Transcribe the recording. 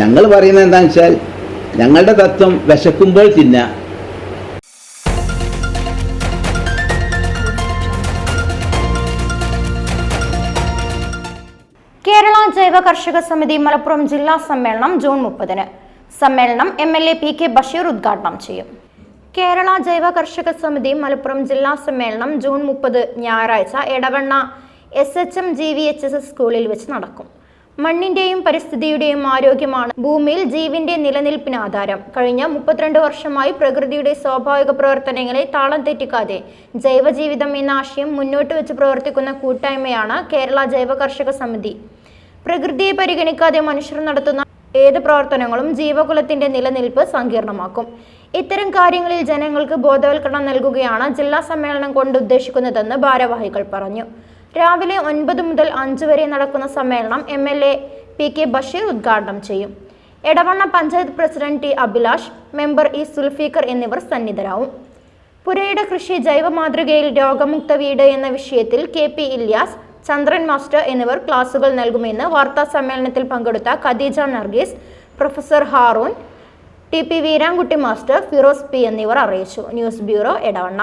ഞങ്ങൾ പറയുന്നത് എന്താണെന്ന് വെച്ചാൽ ഞങ്ങളുടെ തത്വം വിശക്കുമ്പോൾ തിന്ന. കേരള ജൈവ കർഷക സമിതി മലപ്പുറം ജില്ലാ സമ്മേളനം ജൂൺ മുപ്പതിന്. സമ്മേളനം M L A P K Basheer ഉദ്ഘാടനം ചെയ്യും. കേരള ജൈവ കർഷക സമിതി മലപ്പുറം ജില്ലാ സമ്മേളനം ജൂൺ മുപ്പത് ഞായറാഴ്ച Edavanna S H M G V H S S സ്കൂളിൽ വെച്ച് നടക്കും. മണ്ണിന്റെയും പരിസ്ഥിതിയുടെയും ആരോഗ്യമാണ് ഭൂമിയിൽ ജീവിന്റെ നിലനിൽപ്പിന് ആധാരം. കഴിഞ്ഞ മുപ്പത്തിരണ്ട് വർഷമായി പ്രകൃതിയുടെ സ്വാഭാവിക പ്രവർത്തനങ്ങളെ താളം തെറ്റിക്കാതെ ജൈവജീവിതം എന്ന ആശയം മുന്നോട്ട് വെച്ച് പ്രവർത്തിക്കുന്ന കൂട്ടായ്മയാണ് കേരള ജൈവ കർഷക സമിതി. പ്രകൃതിയെ പരിഗണിക്കാതെ മനുഷ്യർ നടത്തുന്ന ഏത് പ്രവർത്തനങ്ങളും ജീവകുലത്തിന്റെ നിലനിൽപ്പ് സങ്കീർണമാക്കും. ഇത്തരം കാര്യങ്ങളിൽ ജനങ്ങൾക്ക് ബോധവൽക്കരണം നൽകുകയാണ് ജില്ലാ സമ്മേളനം കൊണ്ട് ഉദ്ദേശിക്കുന്നതെന്ന് ഭാരവാഹികൾ പറഞ്ഞു. രാവിലെ ഒൻപത് മുതൽ അഞ്ച് വരെ നടക്കുന്ന സമ്മേളനം M L A P K Basheer ഉദ്ഘാടനം ചെയ്യും. Edavanna panchayat president T Abhilash member E Sulfikar എന്നിവർ സന്നിധരാവും. പുരയുടെ കൃഷി ജൈവ മാതൃകയിൽ രോഗമുക്ത വീട് എന്ന വിഷയത്തിൽ K P Ilyas Chandran master എന്നിവർ ക്ലാസുകൾ നൽകുമെന്ന് വാർത്താ സമ്മേളനത്തിൽ പങ്കെടുത്ത Khadeeja Nargis professor Haroon T P Veerankutty master Firoz P എന്നിവർ അറിയിച്ചു. News bureau Edavanna.